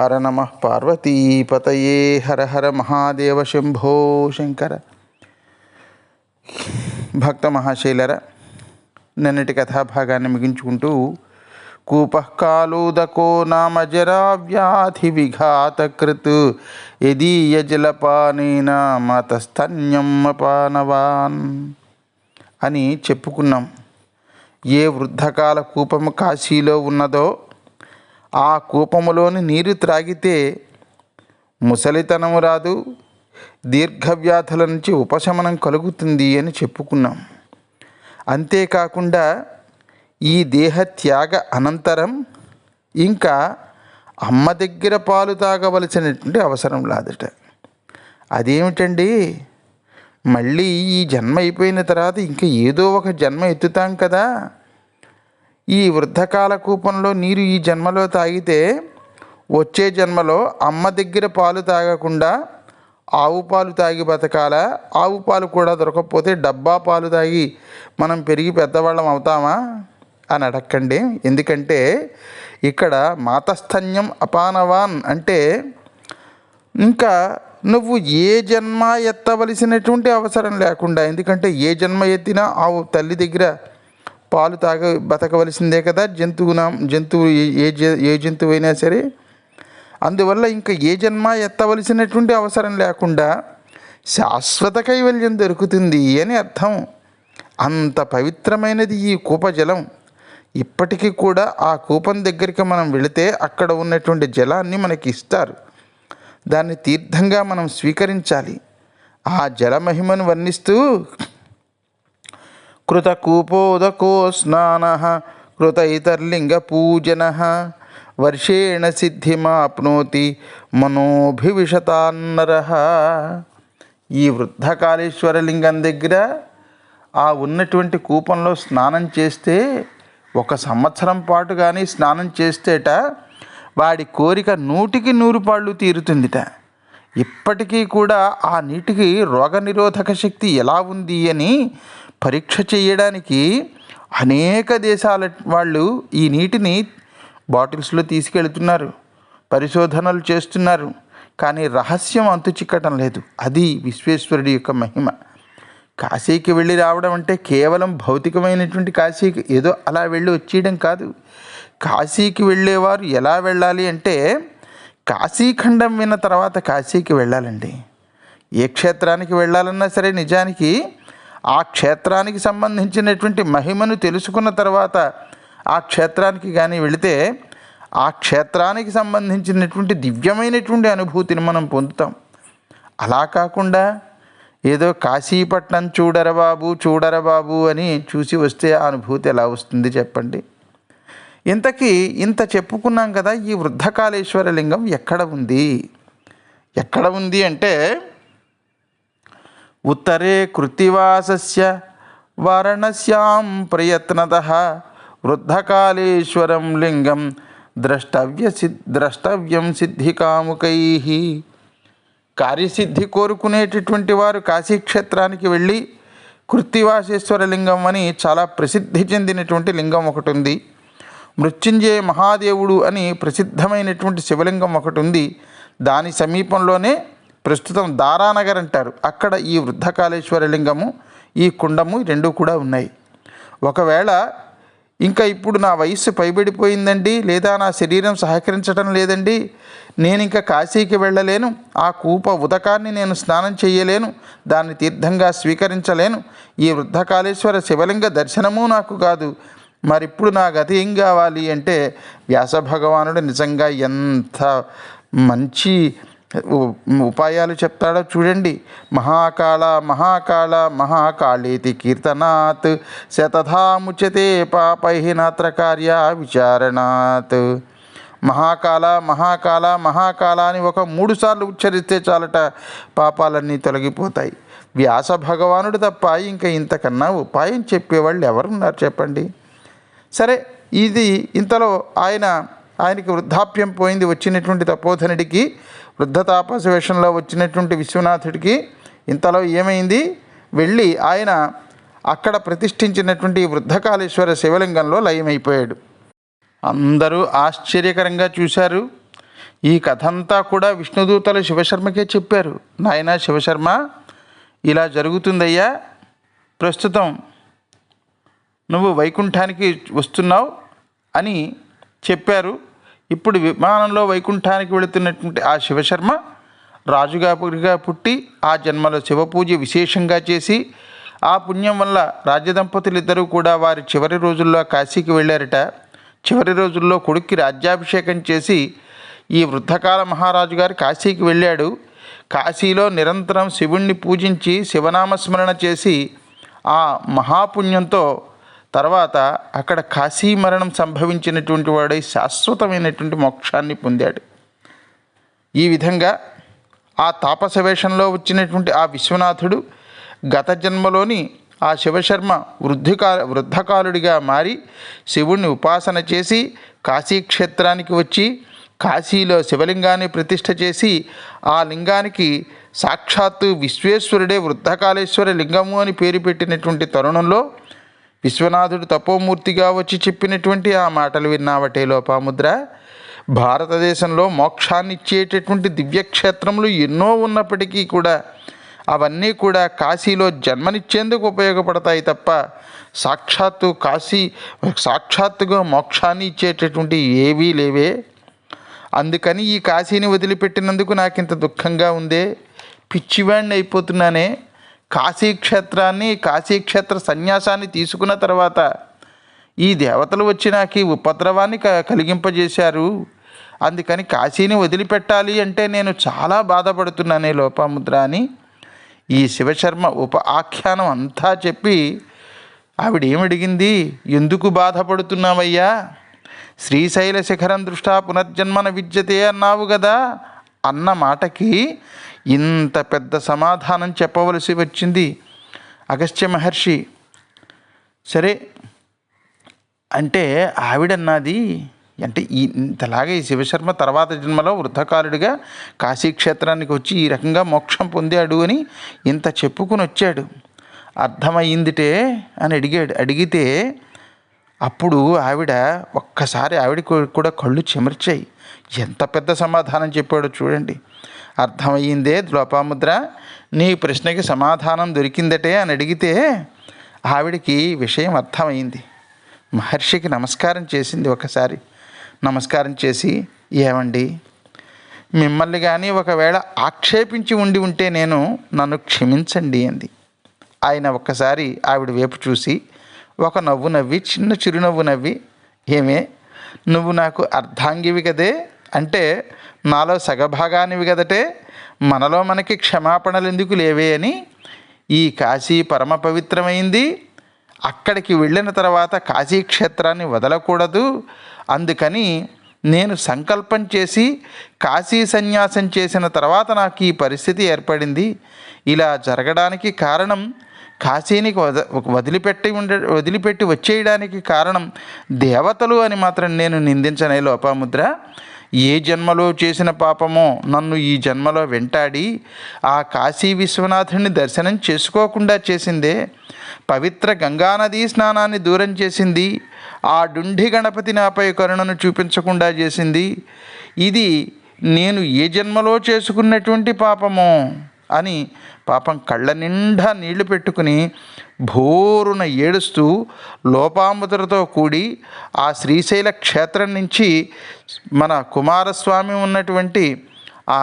హర నమ పార్వతీపతయే హర హర మహాదేవ శంభో శంకర. భక్త మహాశైలర నిన్నటి కథాభాగాన్ని ముగించుకుంటూ కూపకాలుదకో నామ విఘాతకృత్ యదీయజలపానేన మతస్తన్యమ్మపానవాన్ అని చెప్పుకున్నాం. ఏ వృద్ధకాల కూపము కాశీలో ఉన్నదో ఆ కూపములోని నీరు త్రాగితే ముసలితనము రాదు దీర్ఘవ్యాధుల నుంచి ఉపశమనం కలుగుతుంది అని చెప్పుకున్నాం. అంతేకాకుండా ఈ దేహ త్యాగ అనంతరం ఇంకా అమ్మ దగ్గర పాలు తాగవలసినటువంటి అవసరం లేదట అదేమిటండి? మళ్ళీ ఈ జన్మ అయిపోయిన తర్వాత ఇంకా ఏదో ఒక జన్మ ఎత్తుతాం కదా? ఈ వృద్ధకాల కూపంలో నీరు ఈ జన్మలో తాగితే వచ్చే జన్మలో అమ్మ దగ్గర పాలు తాగకుండా ఆవు పాలు తాగి బతకాల? ఆవు పాలు కూడా దొరకకపోతే డబ్బా పాలు తాగి మనం పెరిగి పెద్దవాళ్ళం అవుతామా? అని అడక్కండి. ఎందుకంటే ఇక్కడ మాతస్థన్యం అపానవాన్ అంటే ఇంకా నువ్వు ఏ జన్మ ఎత్తవలసినటువంటి అవసరం లేకుండా ఎందుకంటే ఏ జన్మ ఎత్తినా ఆవు తల్లి దగ్గర పాలు తాగ బతకవలసిందే కదా జంతువున జంతువు ఏ ఏ జంతువు అయినా సరే. అందువల్ల ఇంకా ఏ జన్మ ఎత్తవలసినటువంటి అవసరం లేకుండా శాశ్వత కైవల్యం దొరుకుతుంది అని అర్థం. అంత పవిత్రమైనది ఈ కూపజలం. ఇప్పటికీ కూడా ఆ కూపం దగ్గరికి మనం వెళితే అక్కడ ఉన్నటువంటి జలాన్ని మనకి ఇస్తారు. దాన్ని తీర్థంగా మనం స్వీకరించాలి. ఆ జలమహిమను వర్ణిస్తూ కృతకూపోదకో స్నాన కృత ఇతర్లింగ పూజన వర్షేణ సిద్ధిమాప్నోతి మనోభివిషతాన్నర ఈ వృద్ధకాళేశ్వరలింగం దగ్గర ఆ ఉన్నటువంటి కూపంలో స్నానం చేస్తే ఒక సంవత్సరం పాటు కానీ స్నానం చేస్తేట వాడి కోరిక నూటికి నూరు పాళ్ళు తీరుతుందిట. ఇప్పటికీ కూడా ఆ నీటికి రోగనిరోధక శక్తి ఎలా ఉంది అని పరీక్ష చేయడానికి అనేక దేశాల వాళ్ళు ఈ నీటిని బాటిల్స్లో తీసుకెళ్తున్నారు పరిశోధనలు చేస్తున్నారు కానీ రహస్యం అంతు చిక్కటం లేదు. అది విశ్వేశ్వరుడి యొక్క మహిమ. కాశీకి వెళ్ళి రావడం అంటే కేవలం భౌతికమైనటువంటి కాశీకి ఏదో అలా వెళ్ళి వచ్చేయడం కాదు. కాశీకి వెళ్ళేవారు ఎలా వెళ్ళాలి అంటే కాశీఖండం విన్న తర్వాత కాశీకి వెళ్ళాలండి. ఏ క్షేత్రానికి వెళ్ళాలన్నా సరే నిజానికి ఆ క్షేత్రానికి సంబంధించినటువంటి మహిమను తెలుసుకున్న తర్వాత ఆ క్షేత్రానికి కానీ వెళితే ఆ క్షేత్రానికి సంబంధించినటువంటి దివ్యమైనటువంటి అనుభూతిని మనం పొందుతాం. అలా కాకుండా ఏదో కాశీపట్నం చూడరబాబు బాబు బాబు అని చూసి వస్తే ఆ అనుభూతి ఎలా వస్తుంది చెప్పండి. ఇంతకీ ఇంత చెప్పుకున్నాం కదా ఈ వృద్ధకాళేశ్వర లింగం ఎక్కడ ఉంది? ఎక్కడ ఉంది అంటే ఉత్తరే కృత్తివాసస్య వారణస్యాం ప్రయత్నత వృద్ధకాళేశ్వరం లింగం ద్రష్టవ్య సిద్ ద్రష్టవ్యం సిద్ధికాముకై కార్యసిద్ధి కోరుకునేటటువంటి వారు కాశీక్షేత్రానికి వెళ్ళి కృత్తివాసేశ్వర లింగం అని చాలా ప్రసిద్ధి చెందినటువంటి లింగం ఒకటి ఉంది మృత్యుంజయ మహాదేవుడు అని ప్రసిద్ధమైనటువంటి శివలింగం ఒకటి ఉంది దాని సమీపంలోనే ప్రస్తుతం దారానగర్ అంటారు. అక్కడ ఈ వృద్ధకాళేశ్వర లింగము ఈ కుండము రెండు కూడా ఉన్నాయి. ఒకవేళ ఇంకా ఇప్పుడు నా వయస్సు పైబడిపోయిందండి లేదా నా శరీరం సహకరించడం లేదండి నేను ఇంకా కాశీకి వెళ్ళలేను ఆ కూప ఉదకాన్ని నేను స్నానం చేయలేను దాన్ని తీర్థంగా స్వీకరించలేను ఈ వృద్ధకాళేశ్వర శివలింగ దర్శనము నాకు కాదు. మరిప్పుడు నా గతి ఏం కావాలి అంటే వ్యాస భగవానుడు నిజంగా ఎంత మంచి ఉపాయాలు చెప్తాడో చూడండి. మహాకాళ మహాకాళ మహాకాళేతి కీర్తనాత్ శతథా ముచ్యతే పాపై నాత్ర కార్య విచారణాత్. మహాకాళ మహాకాళ మహాకాళ అని ఒక మూడు సార్లు ఉచ్చరిస్తే చాలట పాపాలన్నీ తొలగిపోతాయి. వ్యాస భగవానుడు తప్ప ఇంకా ఇంతకన్నా ఉపాయం చెప్పేవాళ్ళు ఎవరున్నారు చెప్పండి? సరే ఇది ఇంతలో ఆయన ఆయనకి వృద్ధాప్యం పోయింది వచ్చినటువంటి తపోధనుడికి వృద్ధ తాపస వేషంలో వచ్చినటువంటి విశ్వనాథుడికి ఇంతలో ఏమైంది? వెళ్ళి ఆయన అక్కడ ప్రతిష్ఠించినటువంటి వృద్ధకాళేశ్వర శివలింగంలో లయమైపోయాడు. అందరూ ఆశ్చర్యకరంగా చూశారు. ఈ కథంతా కూడా విష్ణుదూతలు శివశర్మకే చెప్పారు. నాయన శివశర్మ ఇలా జరుగుతుందయ్యా. ప్రస్తుతం నువ్వు వైకుంఠానికి వస్తున్నావు అని చెప్పారు. ఇప్పుడు విమానంలో వైకుంఠానికి వెళుతున్నటువంటి ఆ శివశర్మ రాజుగాపురిగా పుట్టి ఆ జన్మలో శివపూజ విశేషంగా చేసి ఆ పుణ్యం వల్ల రాజదంపతులు ఇద్దరూ కూడా వారి చివరి రోజుల్లో కాశీకి వెళ్ళారట. చివరి రోజుల్లో కొడుక్కి రాజ్యాభిషేకం చేసి ఈ వృద్ధకాల మహారాజు గారు కాశీకి వెళ్ళాడు. కాశీలో నిరంతరం శివుణ్ణి పూజించి శివనామస్మరణ చేసి ఆ మహాపుణ్యంతో తర్వాత అక్కడ కాశీ మరణం సంభవించినటువంటి వాడై శాశ్వతమైనటువంటి మోక్షాన్ని పొందాడు. ఈ విధంగా ఆ తాపస వేషంలో వచ్చినటువంటి ఆ విశ్వనాథుడు గత జన్మలోని ఆ శివశర్మ వృద్ధికా వృద్ధకాలుడిగా మారి శివుణ్ణి ఉపాసన చేసి కాశీక్షేత్రానికి వచ్చి కాశీలో శివలింగాన్ని ప్రతిష్ఠ చేసి ఆ లింగానికి సాక్షాత్తు విశ్వేశ్వరుడే వృద్ధకాళేశ్వర లింగము అని పేరు పెట్టినటువంటి తరుణంలో విశ్వనాథుడు తపోమూర్తిగా వచ్చి చెప్పినటువంటి ఆ మాటలు విన్నావటే లోపాముద్ర. భారతదేశంలో మోక్షాన్ని ఇచ్చేటటువంటి దివ్యక్షేత్రములు ఎన్నో ఉన్నప్పటికీ కూడా అవన్నీ కూడా కాశీలో జన్మనిచ్చేందుకు ఉపయోగపడతాయి తప్ప సాక్షాత్తు కాశీ సాక్షాత్తుగా మోక్షాన్ని ఇచ్చేటటువంటి ఏవీ లేవే. అందుకని ఈ కాశీని వదిలిపెట్టినందుకు నాకు ఇంత దుఃఖంగా ఉందే. పిచ్చివాడిని అయిపోతున్నానే. కాశీక్షేత్రాన్ని కాశీక్షేత్ర సన్యాసాన్ని తీసుకున్న తర్వాత ఈ దేవతలు వచ్చి నాకు ఈ ఉపద్రవాన్ని క కలిగింపజేశారు. అందుకని కాశీని వదిలిపెట్టాలి అంటే నేను చాలా బాధపడుతున్నానే లోపాముద్ర అని ఈ శివశర్మ ఉప ఆఖ్యానం అంతా చెప్పి ఆవిడేమడిగింది? ఎందుకు బాధపడుతున్నావయ్యా? శ్రీశైల శిఖరం దృష్టా పునర్జన్మన విద్యతే అన్నావు కదా అన్న మాటకి ఇంత పెద్ద సమాధానం చెప్పవలసి వచ్చింది అగస్త్య మహర్షి. సరే అంటే ఆవిడన్నది అంటే ఈ ఇంతలాగా ఈ శివశర్మ తర్వాత జన్మలో వృద్ధకాలుడిగా కాశీక్షేత్రానికి వచ్చి ఈ రకంగా మోక్షం పొందాడు అని ఇంత చెప్పుకుని వచ్చాడు అర్థమయ్యిందిటే అని అడిగాడు. అడిగితే అప్పుడు ఆవిడ ఒక్కసారి ఆవిడ కూడా కళ్ళు చెమర్చాయి. ఎంత పెద్ద సమాధానం చెప్పాడో చూడండి. అర్థమయ్యిందే లోపాముద్ర నీ ప్రశ్నకి సమాధానం దొరికిందటే అని అడిగితే ఆవిడకి విషయం అర్థమైంది మహర్షికి నమస్కారం చేసింది ఒకసారి. నమస్కారం చేసి ఏమండి? మిమ్మల్ని కానీ ఒకవేళ ఆక్షేపించి ఉండి ఉంటే నేను నన్ను క్షమించండి అంది. ఆయన ఒక్కసారి ఆవిడ వైపు చూసి ఒక నవ్వు నవ్వి చిన్న చిరునవ్వు నవ్వి ఏమే నువ్వు నాకు అర్ధాంగివి కదే అంటే నాలో సగభాగానివి కదటే మనలో మనకి క్షమాపణలు ఎందుకు లేవే అని ఈ కాశీ పరమ పవిత్రమైంది. అక్కడికి వెళ్ళిన తర్వాత కాశీ క్షేత్రాన్ని వదలకూడదు. అందుకని నేను సంకల్పం చేసి కాశీ సన్యాసం చేసిన తర్వాత నాకు ఈ పరిస్థితి ఏర్పడింది. ఇలా జరగడానికి కారణం కాశీనికి వద వదిలిపెట్టి ఉండే వదిలిపెట్టి వచ్చేయడానికి కారణం దేవతలు అని మాత్రం నేను నిందించనే లోపాముద్ర. ఏ జన్మలో చేసిన పాపమో నన్ను ఈ జన్మలో వెంటాడి ఆ కాశీ విశ్వనాథుని దర్శనం చేసుకోకుండా చేసిందే. పవిత్ర గంగానదీ స్నానాన్ని దూరం చేసింది. ఆ డుండి గణపతి నాపై కరుణను చూపించకుండా చేసింది. ఇది నేను ఏ జన్మలో చేసుకున్నటువంటి పాపమో? అని పాపం కళ్ళ నిండా నీళ్ళు పెట్టుకుని భోరున ఏడుస్తూ లోపాముద్రతో కూడి ఆ శ్రీశైల క్షేత్రం నుంచి మన కుమారస్వామి ఉన్నటువంటి ఆ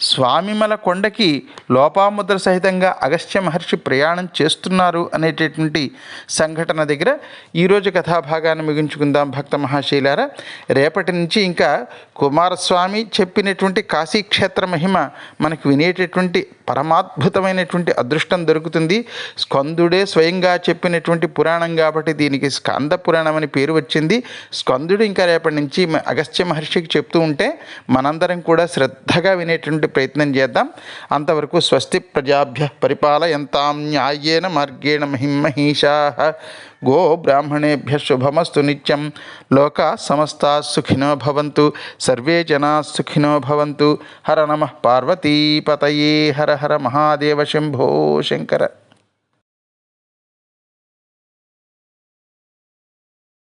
స్వామిమల కొండకి లోపాముద్ర సహితంగా అగస్త్య మహర్షి ప్రయాణం చేస్తున్నారు అనేటటువంటి సంఘటన దగ్గర ఈరోజు కథాభాగాన్ని ముగించుకుందాం భక్త మహాశైలారా. రేపటి నుంచి ఇంకా కుమారస్వామి చెప్పినటువంటి కాశీక్షేత్ర మహిమ మనకు వినేటటువంటి పరమాద్భుతమైనటువంటి అదృష్టం దొరుకుతుంది. స్కందుడే స్వయంగా చెప్పినటువంటి పురాణం కాబట్టి దీనికి స్కంద పురాణం అని పేరు వచ్చింది. స్కందుడు ఇంకా రేపటి నుంచి అగస్త్య మహర్షికి చెప్తూ ఉంటే మనందరం కూడా శ్రద్ధగా వినేటువంటి ప్రయత్నం చేద్దాం. అంతవరకు స్వస్తి ప్రజాభ్య పరిపాలయంతాం న్యాయేన మార్గేణ మహిమహీషా గో బ్రాహ్మణేభ్య శుభమస్తు నిత్యం. లోకా సమస్తా సుఖినో భవంతు. సర్వే జనా సుఖినో భవంతు. హర నమ పార్వతీపతయే హర హర మహాదేవ శంభో శంకర.